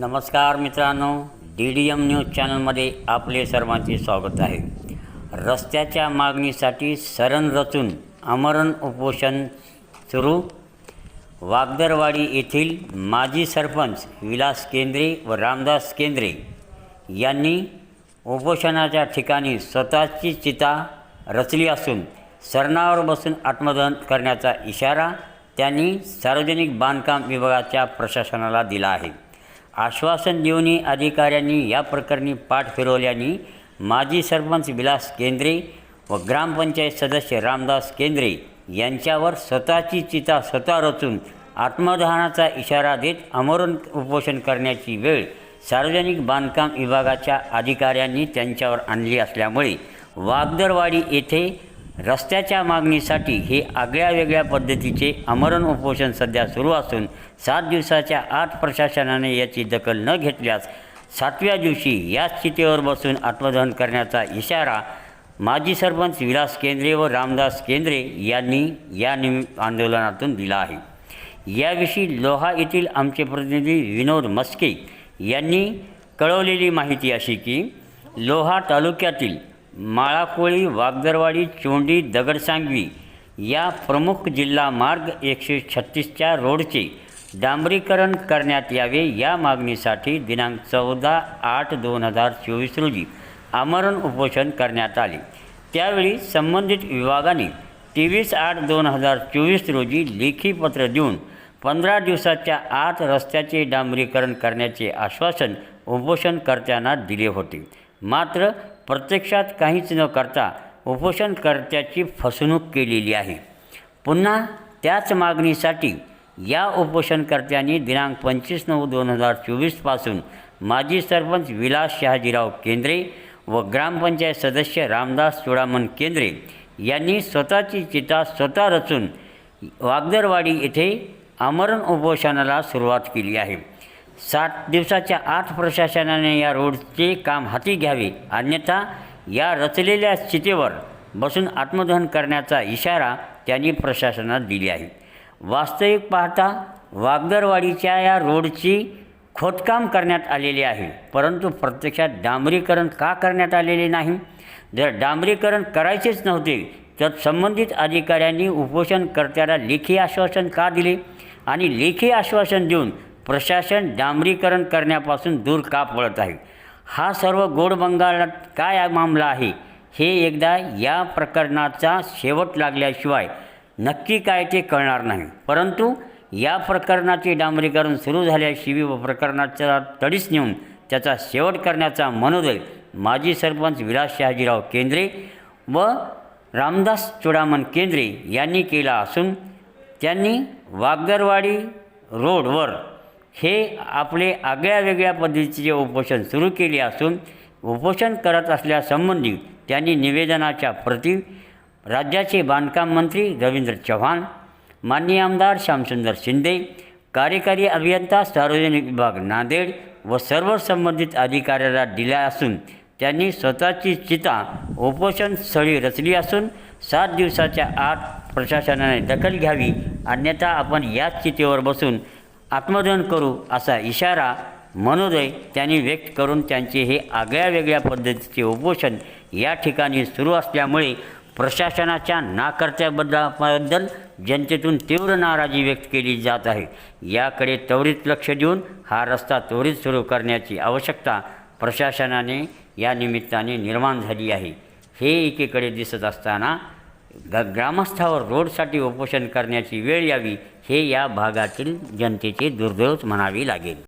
नमस्कार मित्रांनो D D M news चॅनलमध्ये आपले सर्वांचे स्वागत आहे. रस्त्याच्या मागणीसाठी सरण रचून आमरण उपोषण सुरू. वागदरवाडी येथील माजी सरपंच विलास केंद्रे व रामदास केंद्रे यांनी उपोषणाच्या ठिकाणी स्वतःची चिता रचली असून सरणावर बसून आत्मदहन करण्याचा इशारा त्यांनी सार्वजनिक बांधकाम विभागाच्या प्रशासनाला दिला आहे. आश्वासन देऊनही अधिकाऱ्यांनी या प्रकरणी पाठ फिरवल्याने माजी सरपंच विलास केंद्रे व ग्रामपंचायत सदस्य रामदास केंद्रे यांच्यावर स्वतःची चिता स्वतः रचून आत्मदहनाचा इशारा देत अमरण उपोषण करण्याची वेळ सार्वजनिक बांधकाम विभागाच्या अधिकाऱ्यांनी त्यांच्यावर आणली असल्यामुळे वागदरवाडी येथे रस्त्याच्या मागणीसाठी हे आगळ्या वेगळ्या पद्धतीचे आमरण उपोषण सध्या सुरू असून सात दिवसाच्या आत प्रशासनाने याची दखल न घेतल्यास सातव्या दिवशी याच चितेवर बसून आत्मदहन करण्याचा इशारा माजी सरपंच विलास केंद्रे व रामदास केंद्रे यांनी या निमि आंदोलनातून दिला आहे. याविषयी लोहा येथील आमचे प्रतिनिधी विनोद मस्के यांनी कळवलेली माहिती अशी की लोहा तालुक्यातील माळाकोळी वागदरवाडी चोंडी दगडसांगवी या प्रमुख जिल्हा मार्ग एकशे छत्तीसच्या रोडचे डांबरीकरण करण्यात यावे या मागणीसाठी दिनांक चौदा आठ दोन हजार चोवीस रोजी आमरण उपोषण करण्यात आले. त्यावेळी संबंधित विभागाने तेवीस आठ दोन हजार चोवीस रोजी लेखी पत्र देऊन पंधरा दिवसाच्या आत रस्त्याचे डांबरीकरण करण्याचे आश्वासन उपोषणकर्त्यांना दिले होते. मात्र प्रत्यक्षात काहीच न करता उपोषणकर्त्याची फसवणूक केलेली आहे. पुन्हा त्याच मागणीसाठी या उपोषणकर्त्यांनी दिनांक पंचवीस नऊ दोन हजार चोवीसपासून माजी सरपंच विलास शहाजीराव केंद्रे व ग्रामपंचायत सदस्य रामदास चुडामण केंद्रे यांनी स्वतःची चिता स्वतः रचून वागदरवाडी येथे आमरण उपोषणाला सुरुवात केली आहे. सात दिवसाच्या आत प्रशासनाने या रोडचे काम हाती घ्यावे. अन्यथा या रचलेल्या स्थितीवर बसून आत्मदहन करण्याचा इशारा त्यांनी प्रशासनात दिली आहे. वास्तविक पाहता वागदरवाडीच्या या रोडची खोदकाम करण्यात आलेले आहे. परंतु प्रत्यक्षात डांबरीकरण का करण्यात आलेले नाही? जर डांबरीकरण करायचेच नव्हते तर संबंधित अधिकाऱ्यांनी उपोषणकर्त्याला लेखी आश्वासन का दिले? आणि लेखी आश्वासन देऊन प्रशासन डांबरीकरण करण्यापासून दूर का पळत आहे? हा सर्व गोड बंगालात काय मामला आहे? हे एकदा या प्रकरणाचा शेवट लागल्याशिवाय नक्की काय ते कळणार नाही. परंतु या प्रकरणाचे डांबरीकरण सुरू झाल्याशिवाय व प्रकरणाचा तडीस नेऊन त्याचा शेवट करण्याचा मनोदय माजी सरपंच विलास शहाजीराव केंद्रे व रामदास चुडामण केंद्रे यांनी केला असून त्यांनी वागरवाडी रोडवर हे आपले आगळ्या वेगळ्या पद्धतीचे उपोषण सुरू केले असून उपोषण करत असल्यासंबंधी त्यांनी निवेदनाच्या प्रती राज्याचे बांधकाम मंत्री रवींद्र चव्हाण माननीय आमदार श्यामसुंदर शिंदे कार्यकारी अभियंता सार्वजनिक विभाग नांदेड व सर्व संबंधित अधिकाऱ्याला दिल्या असून त्यांनी स्वतःची चिता उपोषण स्थळी रचली असून सात दिवसाच्या आत प्रशासनाने दखल घ्यावी अन्यथा आपण याच चितेवर बसून आत्मदहन करू असा इशारा मनोदय त्यांनी व्यक्त करून त्यांचे हे आगळ्या वेगळ्या पद्धतीचे उपोषण या ठिकाणी सुरू असल्यामुळे प्रशासनाच्या नाकर्त्याबद्दल जनतेतून तीव्र नाराजी व्यक्त केली जात आहे. याकडे त्वरित लक्ष देऊन हा रस्ता त्वरित सुरू करण्याची आवश्यकता प्रशासनाने या निमित्ताने निर्माण झाली आहे. हे एकीकडे दिसत असताना ग ग्रामस्थावर रोडसाठी उपोषण करण्याची वेळ यावी हे या भागातील जनतेचे दुर्दैवच म्हणावे लागेल.